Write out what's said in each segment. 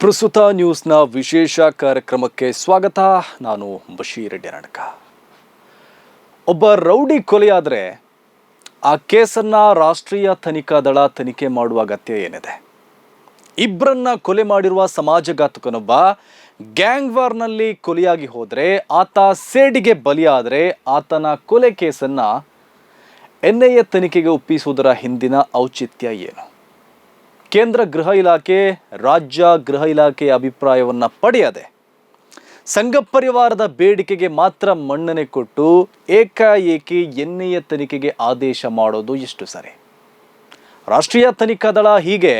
ಪ್ರಸ್ತುತ ನ್ಯೂಸ್ನ ವಿಶೇಷ ಕಾರ್ಯಕ್ರಮಕ್ಕೆ ಸ್ವಾಗತ. ನಾನು ಬಶೀರ್ ರೆಡ್ಡಿನಡ್ಕ ಒಬ್ಬ ರೌಡಿ ಕೊಲೆಯಾದರೆ ಆ ಕೇಸನ್ನು ರಾಷ್ಟ್ರೀಯ ತನಿಖಾ ದಳ ತನಿಖೆ ಮಾಡುವ ಅಗತ್ಯ ಏನಿದೆ? ಇಬ್ಬರನ್ನ ಕೊಲೆ ಮಾಡಿರುವ ಸಮಾಜಘಾತಕನೊಬ್ಬ ಗ್ಯಾಂಗ್ ವಾರ್ನಲ್ಲಿ ಕೊಲೆಯಾಗಿ ಹೋದರೆ ಆತ ಸೇಡಿಗೆ ಬಲಿಯಾದರೆ ಆತನ ಕೊಲೆ ಕೇಸನ್ನು ಎನ್ ಐ ಎ ತನಿಖೆಗೆ ಒಪ್ಪಿಸುವುದರ ಹಿಂದಿನ ಔಚಿತ್ಯ ಏನು? ಕೇಂದ್ರ ಗೃಹ ಇಲಾಖೆ, ರಾಜ್ಯ ಗೃಹ ಇಲಾಖೆಯ ಅಭಿಪ್ರಾಯವನ್ನು ಪಡೆಯದೆ ಸಂಘ ಪರಿವಾರದ ಬೇಡಿಕೆಗೆ ಮಾತ್ರ ಮನ್ನಣೆ ಕೊಟ್ಟು ಏಕಾಏಕಿ ಎನ್ ಐ ಎ ತನಿಖೆಗೆ ಆದೇಶ ಮಾಡೋದು ಎಷ್ಟು ಸರಿ? ರಾಷ್ಟ್ರೀಯ ತನಿಖಾ ದಳ ಹೀಗೆ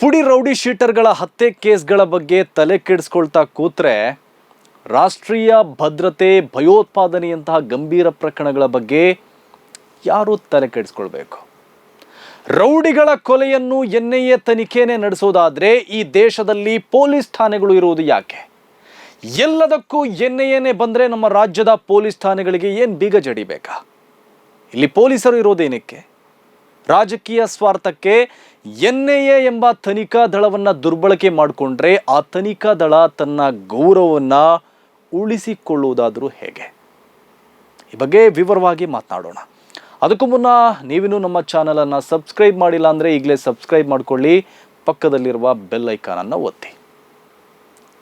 ಪುಡಿ ರೌಡಿ ಶೀಟರ್ಗಳ ಹತ್ಯೆ ಕೇಸ್ಗಳ ಬಗ್ಗೆ ತಲೆ ಕೆಡಿಸ್ಕೊಳ್ತಾ ಕೂತ್ರೆ ರಾಷ್ಟ್ರೀಯ ಭದ್ರತೆ, ಭಯೋತ್ಪಾದನೆಯಂತಹ ಗಂಭೀರ ಪ್ರಕರಣಗಳ ಬಗ್ಗೆ ಯಾರು ತಲೆ ಕೆಡಿಸ್ಕೊಳ್ಬೇಕು? ರೌಡಿಗಳ ಕೊಲೆಯನ್ನು ಎನ್ ಐ ಎ ತನಿಖೆನೇ ನಡೆಸೋದಾದ್ರೆ ಈ ದೇಶದಲ್ಲಿ ಪೊಲೀಸ್ ಠಾಣೆಗಳು ಇರುವುದು ಯಾಕೆ? ಎಲ್ಲದಕ್ಕೂ ಎನ್ ಐ ಬಂದರೆ ನಮ್ಮ ರಾಜ್ಯದ ಪೊಲೀಸ್ ಠಾಣೆಗಳಿಗೆ ಏನು ಬೀಗ ಜಡಿಬೇಕಾ ಇಲ್ಲಿ ಪೊಲೀಸರು ಇರೋದೇನಕ್ಕೆ? ರಾಜಕೀಯ ಸ್ವಾರ್ಥಕ್ಕೆ ಎನ್ ಎಂಬ ತನಿಖಾ ದಳವನ್ನು ದುರ್ಬಳಕೆ ಮಾಡಿಕೊಂಡ್ರೆ ಆ ತನಿಖಾ ದಳ ತನ್ನ ಗೌರವವನ್ನು ಉಳಿಸಿಕೊಳ್ಳುವುದಾದರೂ ಹೇಗೆ? ಈ ಬಗ್ಗೆ ವಿವರವಾಗಿ ಮಾತನಾಡೋಣ. ಅದಕ್ಕೂ ಮುನ್ನ ನೀವಿನ್ನೂ ನಮ್ಮ ಚಾನಲನ್ನು ಸಬ್ಸ್ಕ್ರೈಬ್ ಮಾಡಿಲ್ಲ ಅಂದರೆ ಈಗಲೇ ಸಬ್ಸ್ಕ್ರೈಬ್ ಮಾಡಿಕೊಳ್ಳಿ. ಪಕ್ಕದಲ್ಲಿರುವ ಬೆಲ್ ಐಕಾನನ್ನು ಒತ್ತಿ.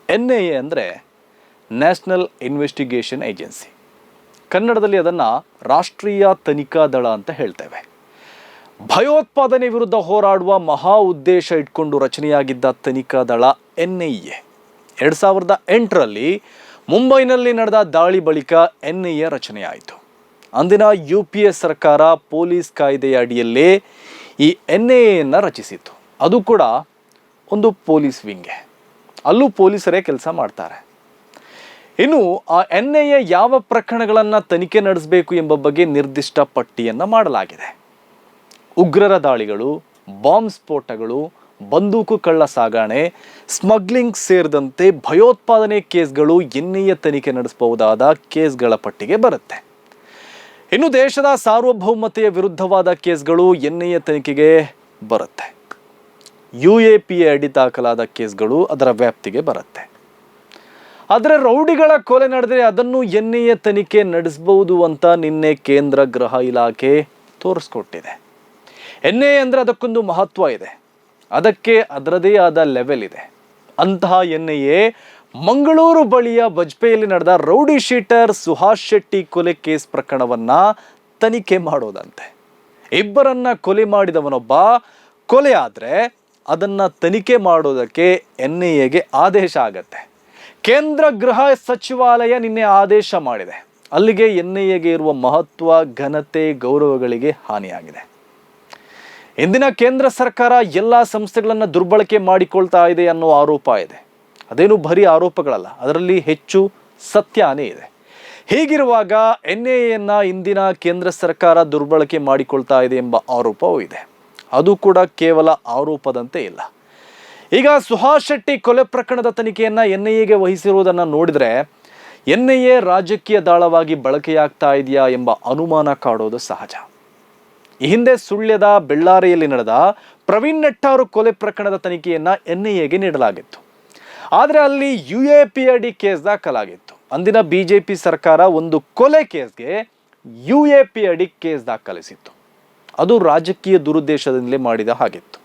ಎನ್ ಎ ಅಂದರೆ ನ್ಯಾಷನಲ್ ಇನ್ವೆಸ್ಟಿಗೇಷನ್ ಏಜೆನ್ಸಿ. ಕನ್ನಡದಲ್ಲಿ ಅದನ್ನು ರಾಷ್ಟ್ರೀಯ ತನಿಖಾ ದಳ ಅಂತ ಹೇಳ್ತೇವೆ. ಭಯೋತ್ಪಾದನೆ ವಿರುದ್ಧ ಹೋರಾಡುವ ಮಹಾ ಉದ್ದೇಶ ಇಟ್ಕೊಂಡು ರಚನೆಯಾಗಿದ್ದ ತನಿಖಾ ದಳ ಎನ್ ಐ ಎ. ಎರಡು ಸಾವಿರದ ಎಂಟರಲ್ಲಿ ಮುಂಬೈನಲ್ಲಿ ನಡೆದ ದಾಳಿ ಬಳಿಕ ಎನ್ ಐ ಎ ರಚನೆಯಾಯಿತು. ಅಂದಿನ ಯು ಪಿ ಎ ಸರ್ಕಾರ ಪೊಲೀಸ್ ಕಾಯ್ದೆಯ ಅಡಿಯಲ್ಲೇ ಈ ಎನ್ ಎ ಎಯನ್ನು ರಚಿಸಿತು ಅದು ಕೂಡ ಒಂದು ಪೊಲೀಸ್ ವಿಂಗೆ. ಅಲ್ಲೂ ಪೊಲೀಸರೇ ಕೆಲಸ ಮಾಡ್ತಾರೆ. ಇನ್ನು ಆ ಎನ್ ಎ ಯಾವ ಪ್ರಕರಣಗಳನ್ನು ತನಿಖೆ ನಡೆಸಬೇಕು ಎಂಬ ಬಗ್ಗೆ ನಿರ್ದಿಷ್ಟ ಪಟ್ಟಿಯನ್ನು ಮಾಡಲಾಗಿದೆ. ಉಗ್ರರ ದಾಳಿಗಳು, ಬಾಂಬ್ ಸ್ಫೋಟಗಳು, ಬಂದೂಕು ಕಳ್ಳ ಸಾಗಾಣೆ, ಸ್ಮಗ್ಲಿಂಗ್ ಸೇರಿದಂತೆ ಭಯೋತ್ಪಾದನೆ ಕೇಸ್ಗಳು ಎನ್ ಎ ತನಿಖೆ ನಡೆಸಬಹುದಾದ ಕೇಸ್ಗಳ ಪಟ್ಟಿಗೆ ಬರುತ್ತೆ. ಇನ್ನು ದೇಶದ ಸಾರ್ವಭೌಮತೆಯ ವಿರುದ್ಧವಾದ ಕೇಸ್ಗಳು ಎನ್ ಐ ಎ ತನಿಖೆಗೆ ಬರುತ್ತೆ. ಯು ಎ ಪಿ ಎ ಅಡಿ ದಾಖಲಾದ ಕೇಸ್ಗಳು ಅದರ ವ್ಯಾಪ್ತಿಗೆ ಬರುತ್ತೆ. ಆದರೆ ರೌಡಿಗಳ ಕೊಲೆ ನಡೆದರೆ ಅದನ್ನು ಎನ್ ಐ ಎ ತನಿಖೆ ನಡೆಸಬಹುದು ಅಂತ ನಿನ್ನೆ ಕೇಂದ್ರ ಗೃಹ ಇಲಾಖೆ ತೋರಿಸ್ಕೊಟ್ಟಿದೆ. ಎನ್ ಎ ಅಂದರೆ ಅದಕ್ಕೊಂದು ಮಹತ್ವ ಇದೆ. ಅದಕ್ಕೆ ಅದರದೇ ಆದ ಲೆವೆಲ್ ಇದೆ. ಅಂತಹ ಎನ್ ಐ ಎ ಮಂಗಳೂರು ಬಳಿಯ ಬಜ್ಪೆಯಲ್ಲಿ ನಡೆದ ರೌಡಿ ಶೀಟರ್ ಸುಹಾಸ್ ಶೆಟ್ಟಿ ಕೊಲೆ ಕೇಸ್ ಪ್ರಕರಣವನ್ನ ತನಿಖೆ ಮಾಡೋದಂತೆ. ಇಬ್ಬರನ್ನ ಕೊಲೆ ಮಾಡಿದವನೊಬ್ಬ, ಕೊಲೆ ಆದರೆ ಅದನ್ನ ತನಿಖೆ ಮಾಡೋದಕ್ಕೆ ಎನ್ ಐ ಎಗೆ ಆದೇಶ ಆಗತ್ತೆ. ಕೇಂದ್ರ ಗೃಹ ಸಚಿವಾಲಯ ನಿನ್ನೆ ಆದೇಶ ಮಾಡಿದೆ. ಅಲ್ಲಿಗೆ ಎನ್ ಐ ಎಗೆ ಇರುವ ಮಹತ್ವ, ಘನತೆ, ಗೌರವಗಳಿಗೆ ಹಾನಿಯಾಗಿದೆ. ಇಂದಿನ ಕೇಂದ್ರ ಸರ್ಕಾರ ಎಲ್ಲ ಸಂಸ್ಥೆಗಳನ್ನು ದುರ್ಬಳಕೆ ಮಾಡಿಕೊಳ್ತಾ ಇದೆ ಅನ್ನೋ ಆರೋಪ ಇದೆ. ಅದೇನು ಬರೀ ಆರೋಪಗಳಲ್ಲ, ಅದರಲ್ಲಿ ಹೆಚ್ಚು ಸತ್ಯಾನೇ ಇದೆ. ಹೀಗಿರುವಾಗ ಎನ್ ಎ ಎನ್ನ ಇಂದಿನ ಕೇಂದ್ರ ಸರ್ಕಾರ ದುರ್ಬಳಕೆ ಮಾಡಿಕೊಳ್ತಾ ಇದೆ ಎಂಬ ಆರೋಪವೂ ಇದೆ. ಅದು ಕೂಡ ಕೇವಲ ಆರೋಪದಂತೆ ಇಲ್ಲ. ಈಗ ಸುಹಾಸ್ ಶೆಟ್ಟಿ ಕೊಲೆ ಪ್ರಕರಣದ ತನಿಖೆಯನ್ನು ಎನ್ ಐ ಎಗೆ ವಹಿಸಿರುವುದನ್ನು ನೋಡಿದರೆ, ಎನ್ ಐ ಎ ರಾಜಕೀಯ ದಾಳವಾಗಿ ಬಳಕೆಯಾಗ್ತಾ ಇದೆಯಾ ಎಂಬ ಅನುಮಾನ ಕಾಡೋದು ಸಹಜ. ಈ ಹಿಂದೆ ಸುಳ್ಯದ ಬೆಳ್ಳಾರಿಯಲ್ಲಿ ನಡೆದ ಪ್ರವೀಣ್ ನೆಟ್ಟಾರು ಕೊಲೆ ಪ್ರಕರಣದ ತನಿಖೆಯನ್ನ ಎನ್ ಐ ಎಗೆ ನೀಡಲಾಗಿತ್ತು. ಆದರೆ ಅಲ್ಲಿ ಯು ಎ ಪಿ ಅಡಿ ಕೇಸ್ ದಾಖಲಾಗಿತ್ತು. ಅಂದಿನ ಬಿ ಜೆ ಪಿ ಸರ್ಕಾರ ಒಂದು ಕೊಲೆ ಕೇಸ್ಗೆ ಯು ಎ ಪಿ ಅಡಿ ಕೇಸ್ ದಾಖಲಿಸಿತ್ತು. ಅದು ರಾಜಕೀಯ ದುರುದ್ದೇಶದಿಂದಲೇ ಮಾಡಿದ ಹಾಗಿತ್ತು.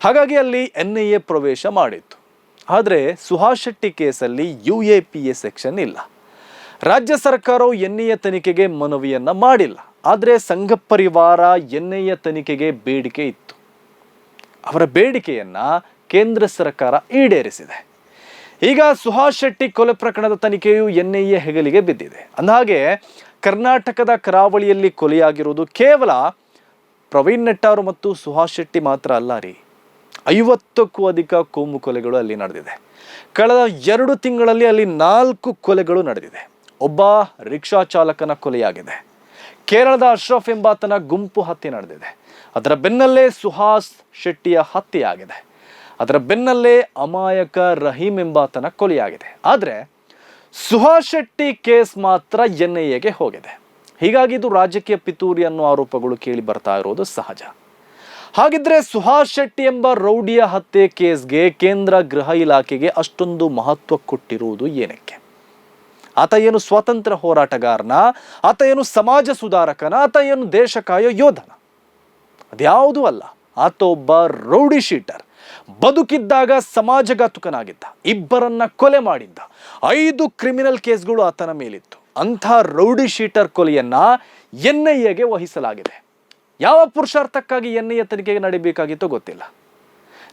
ಹಾಗಾಗಿ ಅಲ್ಲಿ ಎನ್ ಐ ಎ ಪ್ರವೇಶ ಮಾಡಿತ್ತು. ಆದರೆ ಸುಹಾಸ್ ಶೆಟ್ಟಿ ಕೇಸಲ್ಲಿ U A P A section ಇಲ್ಲ. ರಾಜ್ಯ ಸರ್ಕಾರವು ಎನ್ ಐ ಎ ತನಿಖೆಗೆ ಮನವಿಯನ್ನು ಮಾಡಿಲ್ಲ. ಆದರೆ ಸಂಘ ಪರಿವಾರ ಎನ್ ಐ ಎ ತನಿಖೆಗೆ ಬೇಡಿಕೆ ಇತ್ತು. ಅವರ ಬೇಡಿಕೆಯನ್ನ ಕೇಂದ್ರ ಸರ್ಕಾರ ಈಡೇರಿಸಿದೆ. ಈಗ ಸುಹಾಸ್ ಶೆಟ್ಟಿ ಕೊಲೆ ಪ್ರಕರಣದ ತನಿಖೆಯು ಎನ್ ಐ ಎ ಹೆಗಲಿಗೆ ಬಿದ್ದಿದೆ. ಅಂದಹಾಗೆ, ಕರ್ನಾಟಕದ ಕರಾವಳಿಯಲ್ಲಿ ಕೊಲೆಯಾಗಿರುವುದು ಕೇವಲ ಪ್ರವೀಣ್ ನೆಟ್ಟಾರು ಮತ್ತು ಸುಹಾಸ್ ಶೆಟ್ಟಿ ಮಾತ್ರ ಅಲ್ಲ ರೀ. ಐವತ್ತಕ್ಕೂ ಅಧಿಕ ಕೋಮು ಕೊಲೆಗಳು ಅಲ್ಲಿ ನಡೆದಿದೆ. ಕಳೆದ ಎರಡು ತಿಂಗಳಲ್ಲಿ ಅಲ್ಲಿ ನಾಲ್ಕು ಕೊಲೆಗಳು ನಡೆದಿದೆ. ಒಬ್ಬ ರಿಕ್ಷಾ ಚಾಲಕನ ಕೊಲೆಯಾಗಿದೆ. ಕೇರಳದ ಅಶ್ರಫ್ ಎಂಬಾತನ ಗುಂಪು ಹತ್ಯೆ ನಡೆದಿದೆ. ಅದರ ಬೆನ್ನಲ್ಲೇ ಸುಹಾಸ್ ಶೆಟ್ಟಿಯ ಹತ್ಯೆಯಾಗಿದೆ. ಅದರ ಬೆನ್ನಲ್ಲೇ ಅಮಾಯಕ ರಹೀಂ ಎಂಬಾತನ ಕೊಲೆಯಾಗಿದೆ. ಆದರೆ ಸುಹಾಸ್ ಶೆಟ್ಟಿ ಕೇಸ್ ಮಾತ್ರ ಎನ್ ಐ ಎಗೆ ಹೋಗಿದೆ. ಹೀಗಾಗಿ ಇದು ರಾಜಕೀಯ ಪಿತೂರಿ ಅನ್ನೋ ಆರೋಪಗಳು ಕೇಳಿ ಬರ್ತಾ ಇರೋದು ಸಹಜ. ಹಾಗಿದ್ರೆ ಸುಹಾಸ್ ಶೆಟ್ಟಿ ಎಂಬ ರೌಡಿಯ ಹತ್ಯೆ ಕೇಸ್ಗೆ ಕೇಂದ್ರ ಗೃಹ ಇಲಾಖೆಗೆ ಅಷ್ಟೊಂದು ಮಹತ್ವ ಕೊಟ್ಟಿರುವುದು ಏನಕ್ಕೆ? ಆತ ಏನು ಸ್ವಾತಂತ್ರ್ಯ ಹೋರಾಟಗಾರನ, ಆತ ಏನು ಸಮಾಜ ಸುಧಾರಕನ, ಆತ ಏನು ದೇಶ ಕಾಯೋ ಯೋಧನ? ಅದ್ಯಾವುದೂ ಅಲ್ಲ. ಆತ ಒಬ್ಬ ರೌಡಿ ಶೀಟರ್. ಬದುಕಿದ್ದಾಗ ಸಮಾಜಘಾತುಕನಾಗಿದ್ದ, ಇಬ್ಬರನ್ನ ಕೊಲೆ ಮಾಡಿದ್ದ, ಐದು ಕ್ರಿಮಿನಲ್ ಕೇಸ್ಗಳು ಆತನ ಮೇಲಿತ್ತು. ಅಂಥ ರೌಡಿ ಶೀಟರ್ ಕೊಲೆಯನ್ನ ಎನ್ ಐ ಎಗೆ ವಹಿಸಲಾಗಿದೆ. ಯಾವ ಪುರುಷಾರ್ಥಕ್ಕಾಗಿ ಎನ್ ಐ ಎ ತನಿಖೆಗೆ ನಡೀಬೇಕಾಗಿತ್ತು ಗೊತ್ತಿಲ್ಲ.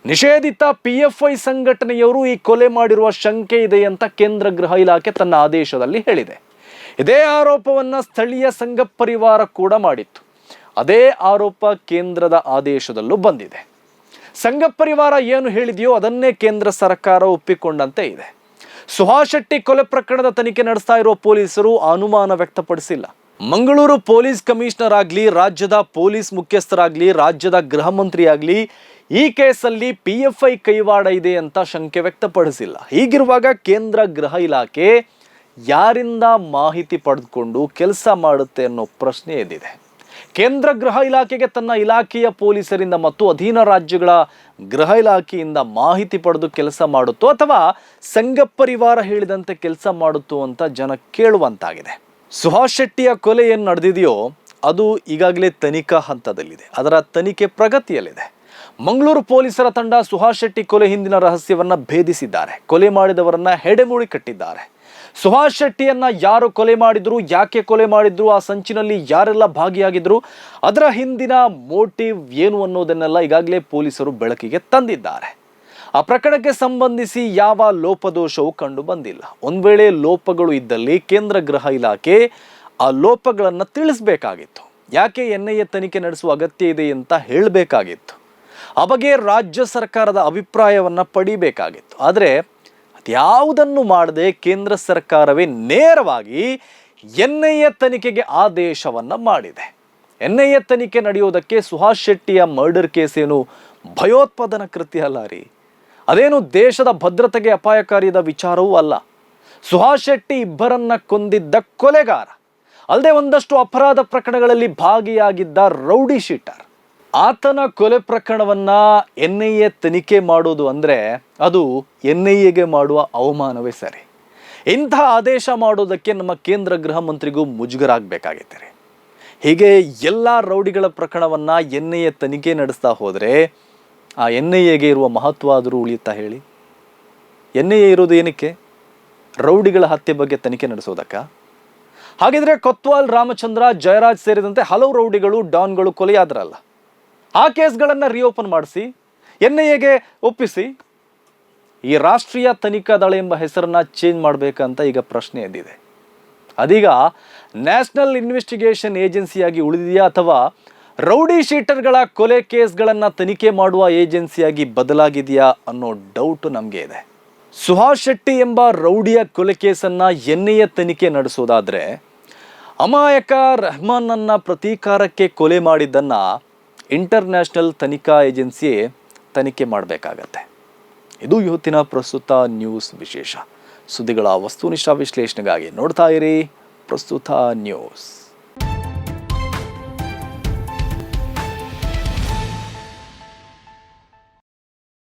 ನಿಷೇಧಿತ ಪಿ ಎಫ್ ಐ ಸಂಘಟನೆಯವರು ಈ ಕೊಲೆ ಮಾಡಿರುವ ಶಂಕೆ ಇದೆ ಅಂತ ಕೇಂದ್ರ ಗೃಹ ಇಲಾಖೆ ತನ್ನ ಆದೇಶದಲ್ಲಿ ಹೇಳಿದೆ. ಇದೇ ಆರೋಪವನ್ನ ಸ್ಥಳೀಯ ಸಂಘ ಪರಿವಾರ ಕೂಡ ಮಾಡಿತ್ತು. ಅದೇ ಆರೋಪ ಕೇಂದ್ರದ ಆದೇಶದಲ್ಲೂ ಬಂದಿದೆ. ಸಂಘ ಪರಿವಾರ ಏನು ಹೇಳಿದೆಯೋ ಅದನ್ನೇ ಕೇಂದ್ರ ಸರ್ಕಾರ ಒಪ್ಪಿಕೊಂಡಂತೆ ಇದೆ. ಸುಹಾಸ್ ಶೆಟ್ಟಿ ಕೊಲೆ ಪ್ರಕರಣದ ತನಿಖೆ ನಡೆಸ್ತಾ ಇರುವ ಪೊಲೀಸರು ಅನುಮಾನ ವ್ಯಕ್ತಪಡಿಸಿಲ್ಲ. ಮಂಗಳೂರು ಪೊಲೀಸ್ ಕಮಿಷನರ್ ಆಗಲಿ, ರಾಜ್ಯದ ಪೊಲೀಸ್ ಮುಖ್ಯಸ್ಥರಾಗಲಿ, ರಾಜ್ಯದ ಗೃಹ ಮಂತ್ರಿ ಆಗಲಿ ಈ ಕೇಸಲ್ಲಿ ಪಿ ಎಫ್ ಐ ಕೈವಾಡ ಇದೆ ಅಂತ ಶಂಕೆ ವ್ಯಕ್ತಪಡಿಸಿಲ್ಲ. ಹೀಗಿರುವಾಗ ಕೇಂದ್ರ ಗೃಹ ಇಲಾಖೆ ಯಾರಿಂದ ಮಾಹಿತಿ ಪಡೆದುಕೊಂಡು ಕೆಲಸ ಮಾಡುತ್ತೆ ಅನ್ನೋ ಪ್ರಶ್ನೆ ಎದ್ದಿದೆ. ಕೇಂದ್ರ ಗೃಹ ಇಲಾಖೆಗೆ ತನ್ನ ಇಲಾಖೆಯ ಪೊಲೀಸರಿಂದ ಮತ್ತು ಅಧೀನ ರಾಜ್ಯಗಳ ಗೃಹ ಇಲಾಖೆಯಿಂದ ಮಾಹಿತಿ ಪಡೆದು ಕೆಲಸ ಮಾಡುತ್ತೋ ಅಥವಾ ಸಂಘ ಪರಿವಾರ ಹೇಳಿದಂತೆ ಕೆಲಸ ಮಾಡುತ್ತೋ ಅಂತ ಜನ ಕೇಳುವಂತಾಗಿದೆ. ಸುಹಾಸ್ ಶೆಟ್ಟಿಯ ಕೊಲೆ ಏನು ನಡೆದಿದೆಯೋ ಅದು ಈಗಾಗಲೇ ತನಿಖಾ ಹಂತದಲ್ಲಿದೆ. ಅದರ ತನಿಖೆ ಪ್ರಗತಿಯಲ್ಲಿದೆ. ಮಂಗಳೂರು ಪೊಲೀಸರ ತಂಡ ಸುಹಾಸ್ ಶೆಟ್ಟಿ ಕೊಲೆ ಹಿಂದಿನ ರಹಸ್ಯವನ್ನ ಭೇದಿಸಿದ್ದಾರೆ. ಕೊಲೆ ಮಾಡಿದವರನ್ನ ಹೆಡೆಮೂಡಿ ಕಟ್ಟಿದ್ದಾರೆ. ಸುಹಾಸ್ ಶೆಟ್ಟಿಯನ್ನ ಯಾರು ಕೊಲೆ ಮಾಡಿದ್ರು, ಯಾಕೆ ಕೊಲೆ ಮಾಡಿದ್ರು, ಆ ಸಂಚಿನಲ್ಲಿ ಯಾರೆಲ್ಲ ಭಾಗಿಯಾಗಿದ್ರು, ಅದರ ಹಿಂದಿನ ಮೋಟಿವ್ ಏನು ಅನ್ನೋದನ್ನೆಲ್ಲ ಈಗಾಗಲೇ ಪೊಲೀಸರು ಬೆಳಕಿಗೆ ತಂದಿದ್ದಾರೆ. ಆ ಪ್ರಕರಣಕ್ಕೆ ಸಂಬಂಧಿಸಿ ಯಾವ ಲೋಪದೋಷವೂ ಕಂಡು ಬಂದಿಲ್ಲ. ಒಂದ್ ವೇಳೆ ಲೋಪಗಳು ಇದ್ದಲ್ಲಿ ಕೇಂದ್ರ ಗೃಹ ಇಲಾಖೆ ಆ ಲೋಪಗಳನ್ನು ತಿಳಿಸ್ಬೇಕಾಗಿತ್ತು. ಯಾಕೆ ಎನ್ ಐ ತನಿಖೆ ನಡೆಸುವ ಅಗತ್ಯ ಇದೆ ಅಂತ ಹೇಳಬೇಕಾಗಿತ್ತು. ಆ ರಾಜ್ಯ ಸರ್ಕಾರದ ಅಭಿಪ್ರಾಯವನ್ನು ಪಡಿಬೇಕಾಗಿತ್ತು. ಆದರೆ ಅದ್ಯಾವುದನ್ನು ಮಾಡದೆ ಕೇಂದ್ರ ಸರ್ಕಾರವೇ ನೇರವಾಗಿ ಎನ್ ಐ ಎ ತನಿಖೆಗೆ ಆದೇಶವನ್ನು ಮಾಡಿದೆ. ಎನ್ ಐ ಎ ತನಿಖೆ ನಡೆಯೋದಕ್ಕೆ ಸುಹಾಸ್ ಶೆಟ್ಟಿಯ ಮರ್ಡರ್ ಕೇಸ್ ಏನು ಭಯೋತ್ಪಾದನಾ ಕೃತ್ಯ ಅಲ್ಲ ರೀ. ಅದೇನು ದೇಶದ ಭದ್ರತೆಗೆ ಅಪಾಯಕಾರಿಯಾದ ವಿಚಾರವೂ ಅಲ್ಲ. ಸುಹಾಸ್ ಶೆಟ್ಟಿ ಇಬ್ಬರನ್ನ ಕೊಂದಿದ್ದ ಕೊಲೆಗಾರ. ಅಲ್ಲದೆ ಒಂದಷ್ಟು ಅಪರಾಧ ಪ್ರಕರಣಗಳಲ್ಲಿ ಭಾಗಿಯಾಗಿದ್ದ ರೌಡಿ ಶೀಟರ್. ಆತನ ಕೊಲೆ ಪ್ರಕರಣವನ್ನ ಎನ್ ಐ ಎ ತನಿಖೆ ಮಾಡೋದು ಅಂದ್ರೆ ಅದು ಎನ್ ಐ ಎಗೆ ಮಾಡುವ ಅವಮಾನವೇ ಸರಿ. ಇಂಥ ಆದೇಶ ಮಾಡೋದಕ್ಕೆ ನಮ್ಮ ಕೇಂದ್ರ ಗೃಹ ಮಂತ್ರಿಗೂ ಮುಜುಗರ ಹೀಗೆ ಎಲ್ಲ ರೌಡಿಗಳ ಪ್ರಕರಣವನ್ನ ಎನ್ ಐ ಎ ತನಿಖೆ ನಡೆಸ್ತಾ ಹೋದರೆ ಆ ಎನ್ ಐ ಎಗೆ ಇರುವ ಮಹತ್ವ ಆದರೂ ಉಳಿಯುತ್ತಾ ಹೇಳಿ? ಎನ್ ಐ ಎ ಇರೋದು ಏನಕ್ಕೆ? ರೌಡಿಗಳ ಹತ್ಯೆ ಬಗ್ಗೆ ತನಿಖೆ ನಡೆಸೋದಕ್ಕ? ಹಾಗಿದ್ರೆ ಕೊತ್ವಾಲ್ ರಾಮಚಂದ್ರ, ಜಯರಾಜ್ ಸೇರಿದಂತೆ ಹಲವು ರೌಡಿಗಳು, ಡಾನ್ಗಳು ಕೊಲೆಯಾದ್ರಲ್ಲ. ಆ ಕೇಸ್ಗಳನ್ನು ರಿಓಪನ್ ಮಾಡಿಸಿ ಎನ್ ಐ ಎಗೆ ಒಪ್ಪಿಸಿ, ಈ ರಾಷ್ಟ್ರೀಯ ತನಿಖಾ ದಳ ಎಂಬ ಹೆಸರನ್ನು ಚೇಂಜ್ ಮಾಡಬೇಕಂತ ಈಗ ಪ್ರಶ್ನೆ ಎದ್ದಿದೆ. ಅದೀಗ ನ್ಯಾಷನಲ್ ಇನ್ವೆಸ್ಟಿಗೇಷನ್ ಏಜೆನ್ಸಿಯಾಗಿ ಉಳಿದಿದೆಯಾ ಅಥವಾ ರೌಡಿ ಶೀಟರ್ಗಳ ಕೊಲೆ ಕೇಸ್ಗಳನ್ನು ತನಿಖೆ ಮಾಡುವ ಏಜೆನ್ಸಿಯಾಗಿ ಬದಲಾಗಿದೆಯಾ ಅನ್ನೋ ಡೌಟ್ ನಮಗೆ ಇದೆ. ಸುಹಾಸ್ ಶೆಟ್ಟಿ ಎಂಬ ರೌಡಿಯ ಕೊಲೆ ಕೇಸನ್ನು ಎನ್ ಐ ಎ ತನಿಖೆ ನಡೆಸೋದಾದರೆ, ಅಮಾಯಕ ರೆಹಮಾನನ್ನ ಪ್ರತೀಕಾರಕ್ಕೆ ಕೊಲೆ ಮಾಡಿದ್ದನ್ನು ಇಂಟರ್ನ್ಯಾಷನಲ್ ತನಿಖಾ ಏಜೆನ್ಸಿಯೇ ತನಿಖೆ ಮಾಡಬೇಕಾಗತ್ತೆ. ಇದು ಇವತ್ತಿನ ಪ್ರಸ್ತುತ ನ್ಯೂಸ್ ವಿಶೇಷ. ಸುದ್ದಿಗಳ ವಸ್ತುನಿಷ್ಠ ವಿಶ್ಲೇಷಣೆಗಾಗಿ ನೋಡ್ತಾ ಇರಿ ಪ್ರಸ್ತುತ ನ್ಯೂಸ್.